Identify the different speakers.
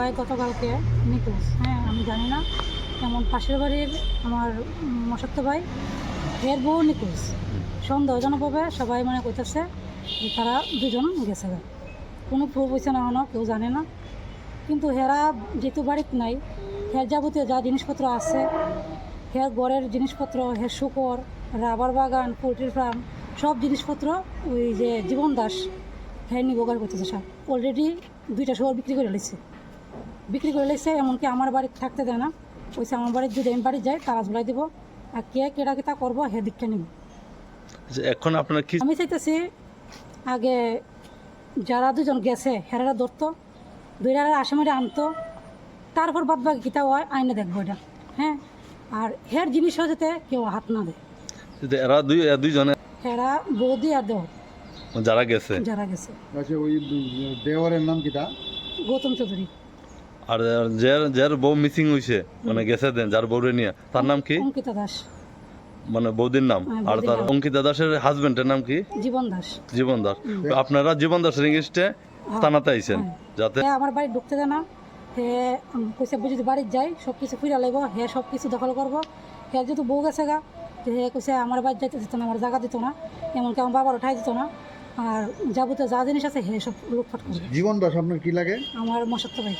Speaker 1: ভাই গতকালকে নিখোঁজ। হ্যাঁ আমি জানি না এমন পাশের বাড়ির আমার মশাত্ত ভাই, এর বউ নিখোঁজ। সন্দেহজনকভাবে সবাই মানে কইতেছে যে তারা দুজন গেছে। কোনো প্রুফ হয়েছে না হনো কেউ জানে না। কিন্তু হেরা যেহেতু বাড়িতে নাই, হের যাবতীয় যা জিনিসপত্র আছে, হের ঘরের জিনিসপত্র, হের শুকর, রাবার বাগান পোলট্রি ফার্ম, সব জিনিসপত্র ওই যে জীবন দাস হ্যাঁ নিবগার করতেছে সব। অলরেডি দুইটা শহর বিক্রি করে লেছে বিক্রি করে লেছে এমনকি আমার বাড়ি থাকতে দেয় না। ওইসে আমার বাড়ির যদি আমি বাড়ি যাই তারা ঝুলাই দেবো। আর কে কেটা কে তা করব হে দীক্ষা নিব।
Speaker 2: আচ্ছা, এখন আপনার কি
Speaker 1: আমি চাইতেছি আগে যারা দুজন গেছে হেরারা ধরতো দুইটা আসামিরা আনতো তারপর বাদ বাকি কিতা হয় আইনে দেখব এটা। হ্যাঁ? আর হের জিনিসও যাতে কেউ হাত না দেয়।
Speaker 2: যে এরা দুই দুইজনে
Speaker 1: হেরা বৌদি আর দেহ
Speaker 2: যারা গেছে।
Speaker 1: যারা গেছে।
Speaker 3: আচ্ছা ওই দেওয়ারের নাম কিটা
Speaker 1: গৌতম চৌধুরী।
Speaker 2: আর যার যার বউ মিসিং হইছে মানে গেছে দেন যার বউরে নিয়ে তার নাম কি?
Speaker 1: অঙ্কিতা দাস।
Speaker 2: মানে বৌদির নাম
Speaker 1: হ্যাঁ,
Speaker 2: আর তার অঙ্কিতা দাসের হাজবেন্ডের নাম কি?
Speaker 1: জীবন দাস।
Speaker 2: জীবন দাস। আপনারা জীবন দাসের ইংলিশে থানাতে আইছেন
Speaker 1: হ্যাঁ।
Speaker 2: যাতে
Speaker 1: আমার বাড়ি ঢুকতে দেয় না হে কইছে যদি বাড়িতে যাই সব কিছু ফিরা লাগব হে সব কিছু দখল করব হে যেহেতু বউ গেছে গা তো হে কইছে আমার বাড়ি যাইতে দিত না আমার জায়গা দিত না এমনকি আমার বাবার উঠাই দিত না আর যাবতীয় যা জিনিস আছে হে সব লুটফাট করবে।
Speaker 3: জীবন দাস আপনার কি লাগে?
Speaker 1: আমার মশাত্ত ভাই।